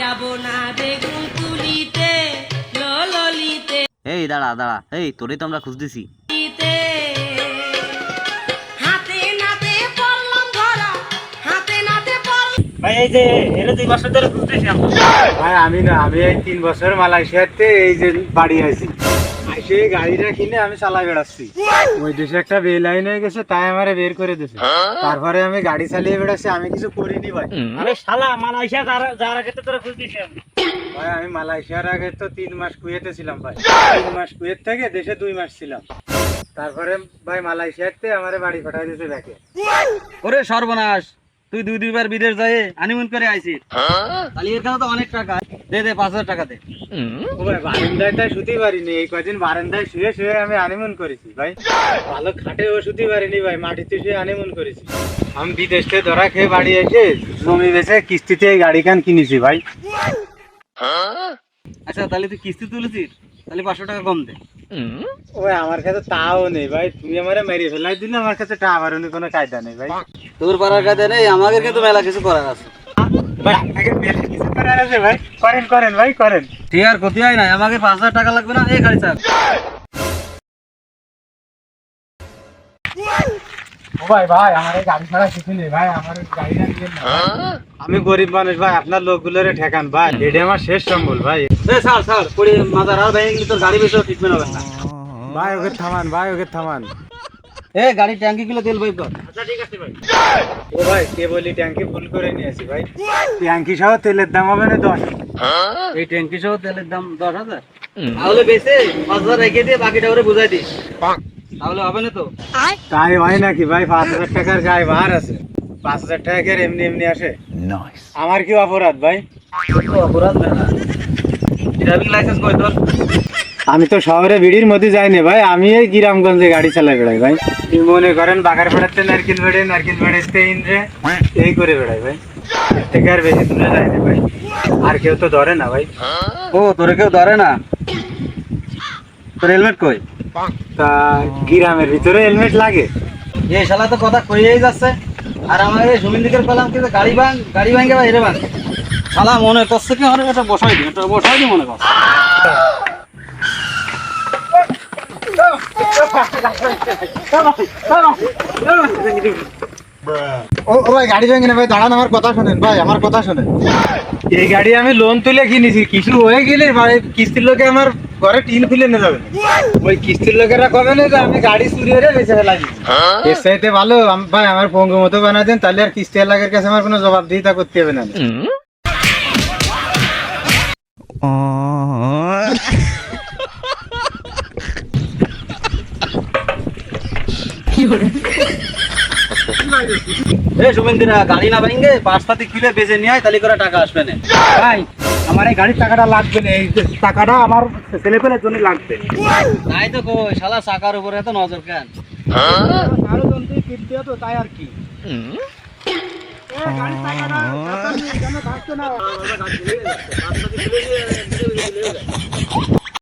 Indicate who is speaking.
Speaker 1: যাব না বেগুন তুলিতে ললিতে
Speaker 2: এই দাঁড়া দাঁড়া এই তোরে তো আমরা খুঁজতেছি।
Speaker 1: হাতে নাতে পড়লাম ধরা হাতে নাতে পড়লাম।
Speaker 3: ভাই এই যে এর দুই বছর ধরে খুঁজতেছি আমরা।
Speaker 4: ভাই আমি না আমি এই তিন বছর মালয়েশিয়াতে এই যে বাড়ি আছি এসে গাড়িটা কিনে আমি চালাই বেড়াচ্ছি। ওই দেশে একটা বেল হয়ে গেছে তাই আমারে বের করে দিয়েছে তারপরে আমি গাড়ি চালিয়ে বেড়াচ্ছি আমি কিছু করিনি ভাই।
Speaker 3: আরে শালা মালয়েশিয়া যারা যারা ক্ষেত্রে তোরা আমরা।
Speaker 4: ভাই আমি মালয়েশিয়ার আগে তো তিন মাস কুয়েতে ছিলাম ভাই। তিন মাস কুয়েত থেকে দেশে দুই মাস ছিলাম। তারপরে ভাই মালয়েশিয়াতে আমার বাড়ি পাঠাই দিয়েছে ব্যাকে।
Speaker 2: ওরে সর্বনাশ তুই দুই দুইবার বিদেশ যায় হানিমুন করে আইছিস। তাহলে এর তো অনেক টাকা। দে দে পাঁচ হাজার টাকা দে।
Speaker 4: ও ভাই বারান্দায় তাই শুতেই পারিনি। এই কদিন বারান্দায় শুয়ে শুয়ে আমি হানিমুন করেছি ভাই। ভালো খাটেও শুতে পারিনি ভাই। মাটিতে শুয়ে হানিমুন করেছি। আমি বিদেশ থেকে ধরা খেয়ে বাড়ি এসে জমি বেচে কিস্তিতে এই গাড়ি কান কিনেছি ভাই।
Speaker 2: আচ্ছা তাহলে তুই কিস্তি তুলেছিস? তাহলে পাঁচশো টাকা কম দে।
Speaker 4: ওই আমার কাছে তাও নেই ভাই। তুমি আমারে মেরে ফেলাই দিলে আমার কাছে টা আমার কোনো কায়দা নেই ভাই।
Speaker 2: তোর পাড়ার কাছে নেই আমাদের কিন্তু মেলা কিছু করার আছে।
Speaker 4: ভাই। আপনাকে মেরে কিছু করার আছে ভাই করেন করেন ভাই করেন
Speaker 2: ঠিক আর ক্ষতি আমাকে পাঁচ হাজার টাকা লাগবে না? এই গাড়ি চাপ।
Speaker 4: ভাই ভাই আমার গাড়ি ছাড়া কিছু নেই ভাই আমার গাড়িটা নিয়ে আমি গরিব মানুষ ভাই আপনার লোকগুলোরে ঠেকান ভাই। এটা আমার শেষ সম্বল ভাই।
Speaker 2: ছাড় ছাড় পড়ে আর তোর গাড়ি বেশি ট্রিটমেন্ট হবে না।
Speaker 4: ভাই ওকে থামান ভাই ওকে থামান।
Speaker 2: এ গাড়ির ট্যাঙ্কি গুলো তেল কর।
Speaker 3: আচ্ছা ঠিক আছে ভাই।
Speaker 4: ও ভাই কে বলি ট্যাঙ্কি ফুল করে নিয়েছি ভাই? ট্যাঙ্কি সহ তেলের দাম হবে না দশ।
Speaker 2: এই ট্যাঙ্কি সহ তেলের দাম দশ হাজার। তাহলে বেশি পাঁচ হাজার রেখে দিয়ে বাকিটা ওরে বুঝাই দিস। তাহলে হবে না তো?
Speaker 4: তাই হয় নাকি ভাই? পাঁচ হাজার টাকার গায়ে বার আছে। পাঁচ হাজার টাকা কি এমনি এমনি আসে? আমার কি অপরাধ ভাই?
Speaker 2: তো অপরাধ না। ড্রাইভিং লাইসেন্স কই তোর?
Speaker 4: আমি তো শহরে ভিড়ির মধ্যে যাই না ভাই আমি এই গ্রামগঞ্জে গাড়ি চালাই বেড়াই ভাই। মনে করেন বাগার বেড়াতে নারকেল বেড়ে নারকেল বেড়াতে ইন্দ্রে এই করে বেড়াই ভাই। থেকে আর বেশি দূরে যাই না ভাই। আর কেউ তো ধরে না ভাই।
Speaker 2: ও তোরে কেউ ধরে না? তোর হেলমেট কই?
Speaker 4: তা গ্রামের ভিতরে হেলমেট লাগে।
Speaker 2: এই শালা তো কথা কইয়েই যাচ্ছে। আর আমার এই সুমিন দিকের পেলাম কিন্তু গাড়ি ভাঙ গাড়ি ভাঙে বা হেরে ভাঙ শালা মনে করছে কি আরে এটা বসাই দি এটা বসাই দি মনে কর
Speaker 4: ও ও ভাই গাড়ি ভেঙে না ভাই দাঁড়ান আমার কথা শোনেন ভাই আমার কথা শোনেন। এই গাড়ি আমি লোন তুলে কিনেছি কিছু হয়ে গেলে ভাই কিস্তির লোকে আমার ঘরে টিন খুলে নিয়ে যাবে। ওই কিস্তির লোকেরা কবে না যে আমি গাড়ি চুরি হয়ে বেঁচে ফেলা এর চাইতে ভালো ভাই আমার পঙ্গু মতো বানা দেন তাহলে আর কিস্তি এলাকার কাছে আমার কোনো জবাব দিতে করতে হবে না।
Speaker 2: এ সুমিন্দিরা গাড়ি না ভাঙে পাঁচ পাতি কিলে বেজে নিয়ে আয় তাহলে করে টাকা আসবে না।
Speaker 4: ভাই আমার এই গাড়ির টাকাটা লাগবে না এই টাকাটা আমার ছেলে পেলের জন্য লাগবে।
Speaker 2: তাই তো কই শালা চাকার উপরে এত নজর কেন?
Speaker 4: আরও জন্তু কিনতে তো তাই আর কি। না?